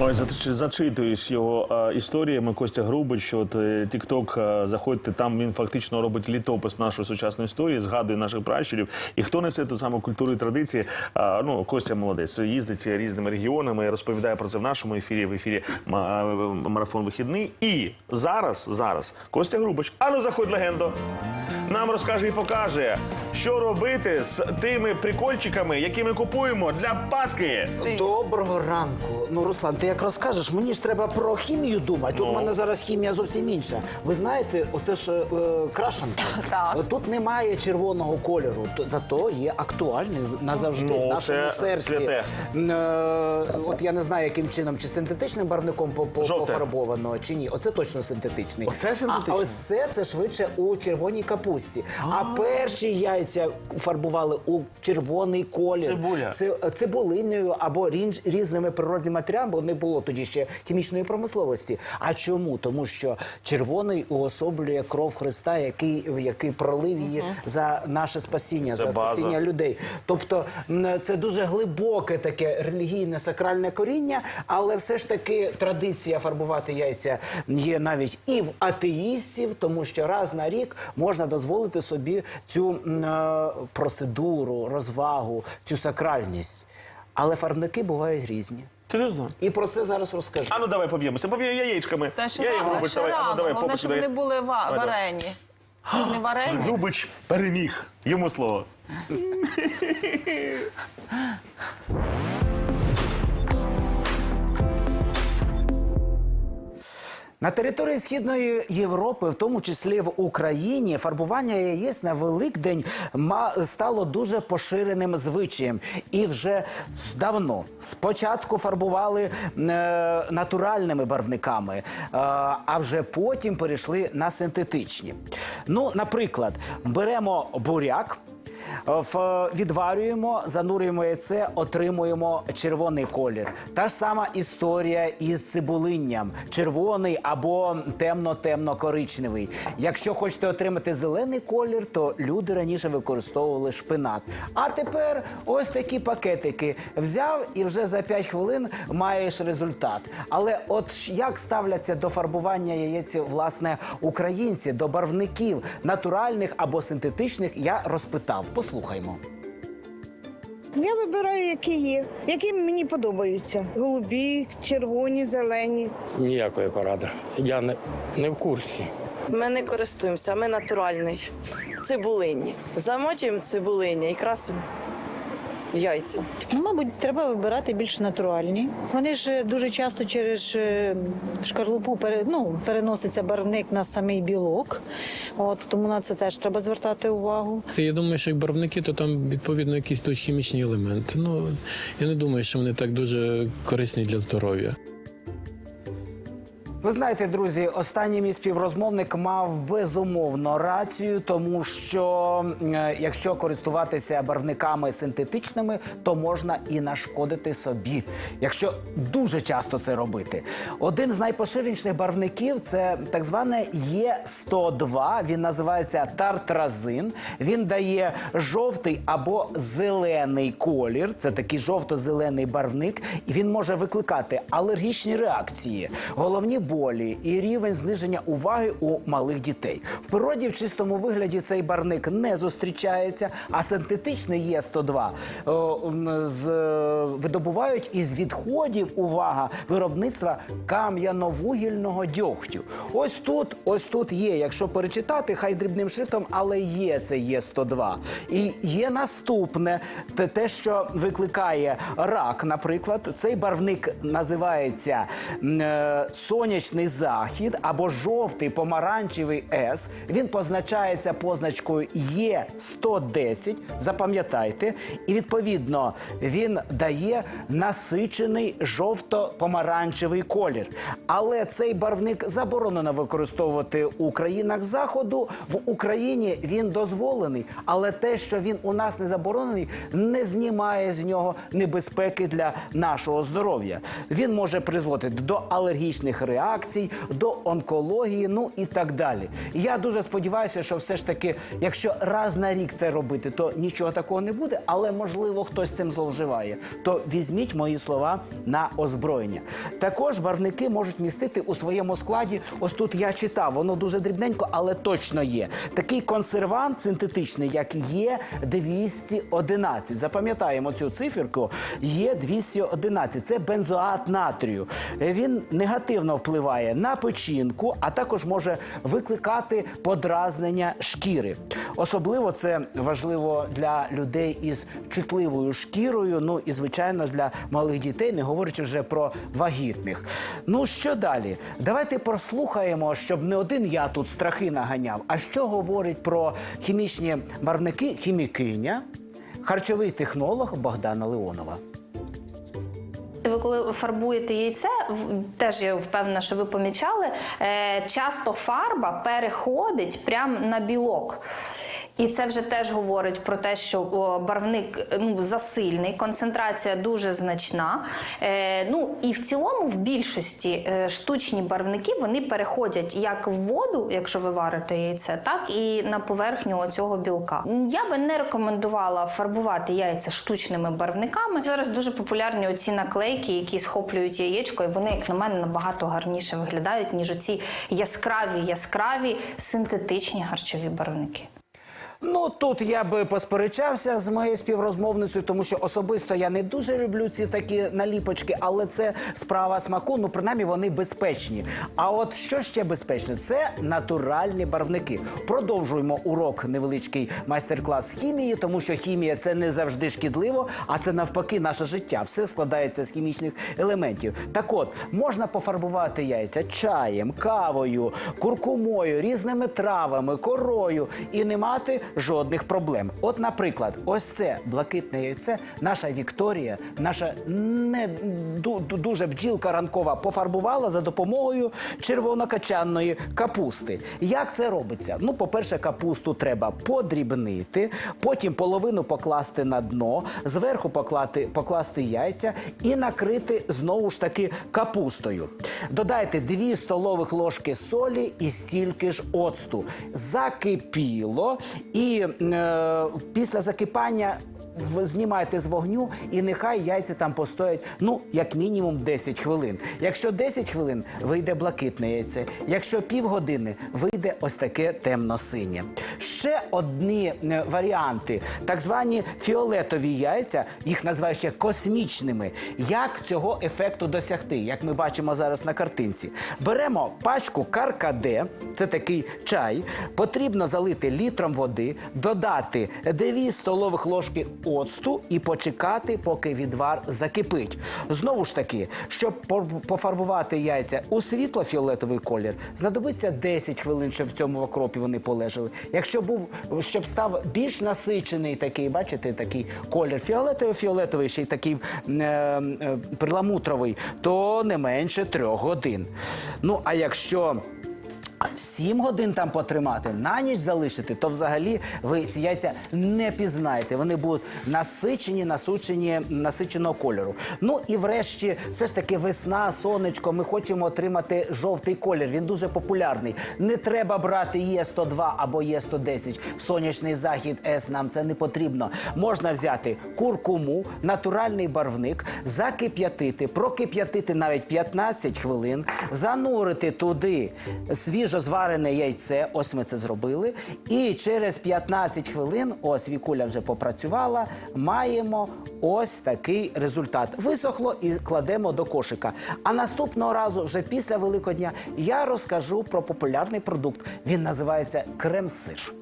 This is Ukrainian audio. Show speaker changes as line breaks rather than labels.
Ой, зач- зачитуєш його е, історіями Костя Грубич. От е, Тікток, е, заходьте, там він фактично робить літопис нашої сучасної історії, згадує наших пращурів. І хто несе ту саму культуру і традиції? Е, ну, Костя молодець, їздить різними регіонами, розповідає про це в нашому ефірі, в ефірі е, марафон вихідний. І зараз, зараз Костя Грубич, ану заходь легендо. Нам розкаже і покаже, що робити з тими прикольчиками, які ми купуємо для Паски.
Доброго ранку. Ну, Руслан, ти як розкажеш, мені ж треба про хімію думати. Тут
Ну.
в мене зараз хімія зовсім інша. Ви знаєте, оце ж е, крашенка.
Так.
Е, Тут немає червоного кольору, то- зато є актуальний з- назавжди
Ну,
в нашому
це
серці.
святе.
Е, От я не знаю, яким чином, чи синтетичним барвником по- по-
Жовте.
пофарбовано, чи ні. Оце точно синтетичний.
Оце синтетичний?
А ось це це швидше у червоній капусті. А перші яйця фарбували у червоний колір.
Цибуля.
Це цибулиною або рінж- різними природними матеріалами, було тоді ще хімічної промисловості. А чому? Тому що червоний уособлює кров Христа, який, який пролив її за наше спасіння,
Це
за
база.
спасіння людей. Тобто це дуже глибоке таке релігійне сакральне коріння, але все ж таки традиція фарбувати яйця є навіть і в атеїстів, тому що раз на рік можна дозволити собі цю е, процедуру, розвагу, цю сакральність. Але фарбники бувають різні.
Серйозно?
І про це зараз розкажу.
А ну давай поб'ємося. Поб'ємо яєчками.
Та ще
Я
рано,
Грубич,
ще
давай. А ну
рано.
давай,
Головне,
попит
щоб вони були ва-
Давай, давай.
варені. Не варені?
Любич переміг. Йому слово.
На території східної Європи, в тому числі в Україні, фарбування яєць на Великдень стало дуже поширеним звичаєм. І вже давно спочатку фарбували е, натуральними барвниками, е, а вже потім перейшли на синтетичні. Ну, наприклад, беремо буряк. В- Відварюємо, занурюємо яйце, отримуємо червоний колір. Та ж сама історія із цибулинням: червоний або темно-темно-коричневий. Якщо хочете отримати зелений колір, то люди раніше використовували шпинат. А тепер ось такі пакетики взяв і вже за 5 хвилин маєш результат. Але от як ставляться до фарбування яєць, власне, українці, до барвників натуральних або синтетичних, я розпитав. Послухаймо.
Я вибираю, які є, які мені подобаються. Голубі, червоні, зелені.
Ніякої поради. Я не, не в курсі.
Ми не користуємося, ми натуральний. Цибулині. Замочуємо цибулині і красимо яйця.
Ну, мабуть, треба вибирати більш натуральні. Вони ж дуже часто через е, шкарлупу пере, ну, переноситься барвник на самий білок. От, тому на це теж треба звертати увагу.
Я думаю, що як барвники, то там відповідно якісь тут хімічні елементи. Ну я не думаю, що вони так дуже корисні для здоров'я.
Ви знаєте, друзі, останній мій співрозмовник мав безумовно рацію, тому що е, якщо користуватися барвниками синтетичними, то можна і нашкодити собі, якщо дуже часто це робити. Один з найпоширеніших барвників це так зване Є102. Він називається тартразин. Він дає жовтий або зелений колір. Це такий жовто-зелений барвник, і він може викликати алергічні реакції, головні болі і рівень зниження уваги у малих дітей. В природі в чистому вигляді цей барвник не зустрічається, а синтетичний є 102 з, е, видобувають із відходів увага виробництва кам'яновугільного дьогтю. Ось тут, ось тут є. Якщо перечитати, хай дрібним шрифтом, але є це є 102 І є наступне, те, що викликає рак, наприклад, цей барвник називається е, сонячний захід або жовтий помаранчевий С. Він позначається позначкою Є110. Запам'ятайте, і відповідно він дає насичений жовто-помаранчевий колір. Але цей барвник заборонено використовувати у країнах заходу. В Україні він дозволений, але те, що він у нас не заборонений, не знімає з нього небезпеки для нашого здоров'я. Він може призводити до алергічних реакцій. Реакцій, до онкології, ну і так далі. Я дуже сподіваюся, що все ж таки, якщо раз на рік це робити, то нічого такого не буде, але можливо хтось цим зловживає. То візьміть мої слова на озброєння. Також барвники можуть містити у своєму складі. Ось тут я читав, воно дуже дрібненько, але точно є. Такий консервант синтетичний, як є 211. Запам'ятаємо цю циферку. Є 211. Це бензоат натрію. Він негативно впливає на печінку, а також може викликати подразнення шкіри. Особливо це важливо для людей із чутливою шкірою. Ну і звичайно для малих дітей, не говорячи вже про вагітних. Ну що далі? Давайте прослухаємо, щоб не один я тут страхи наганяв. А що говорить про хімічні барвники хімікиня, харчовий технолог Богдана Леонова.
Ви коли фарбуєте яйце, теж я впевнена, що ви помічали, е, часто фарба переходить прямо на білок. І це вже теж говорить про те, що барвник ну, засильний, концентрація дуже значна. Е, ну і в цілому, в більшості е, штучні барвники вони переходять як в воду, якщо ви варите яйце, так і на поверхню цього білка. Я би не рекомендувала фарбувати яйця штучними барвниками. Зараз дуже популярні оці наклейки, які схоплюють яєчко, і вони, як на мене, набагато гарніше виглядають, ніж оці яскраві, яскраві синтетичні харчові барвники.
Ну тут я би посперечався з моєю співрозмовницею, тому що особисто я не дуже люблю ці такі наліпочки, але це справа смаку. Ну принаймні вони безпечні. А от що ще безпечне? Це натуральні барвники. Продовжуємо урок невеличкий майстер-клас хімії, тому що хімія це не завжди шкідливо, а це навпаки наше життя. Все складається з хімічних елементів. Так от можна пофарбувати яйця чаєм, кавою, куркумою, різними травами, корою і не мати жодних проблем. От, наприклад, ось це блакитне яйце, наша Вікторія, наша не ду- ду- дуже бджілка ранкова пофарбувала за допомогою червонокачанної капусти. Як це робиться? Ну, по-перше, капусту треба подрібнити, потім половину покласти на дно, зверху поклати, покласти яйця і накрити знову ж таки капустою. Додайте 2 столових ложки солі і стільки ж оцту. Закипіло, е, після закипання. Знімайте з вогню і нехай яйця там постоять ну як мінімум 10 хвилин. Якщо 10 хвилин вийде блакитне яйце, якщо півгодини вийде ось таке темно-синє. Ще одні е, варіанти, так звані фіолетові яйця, їх називають ще космічними. Як цього ефекту досягти? Як ми бачимо зараз на картинці, беремо пачку каркаде, це такий чай. Потрібно залити літром води, додати 2 столових ложки оцту і почекати, поки відвар закипить. Знову ж таки, щоб пофарбувати яйця у світло-фіолетовий колір, знадобиться 10 хвилин, щоб в цьому окропі вони полежали. Якщо був, щоб став більш насичений такий, бачите, такий колір фіолетовий-фіолетовий, ще й такий е, е, перламутровий, то не менше трьох годин. Ну а якщо Сім годин там потримати, на ніч залишити, то взагалі ви ці яйця не пізнаєте. Вони будуть насичені, насучені, насиченого кольору. Ну і врешті, все ж таки, весна, сонечко. Ми хочемо отримати жовтий колір. Він дуже популярний. Не треба брати Є102 або Є110 в сонячний захід. С нам це не потрібно. Можна взяти куркуму, натуральний барвник, закип'ятити, прокип'ятити навіть 15 хвилин, занурити туди свіжо зварене яйце. Ось ми це зробили. І через 15 хвилин, ось Вікуля вже попрацювала. Маємо ось такий результат. Висохло і кладемо до кошика. А наступного разу, вже після Великодня, я розкажу про популярний продукт. Він називається крем-сир.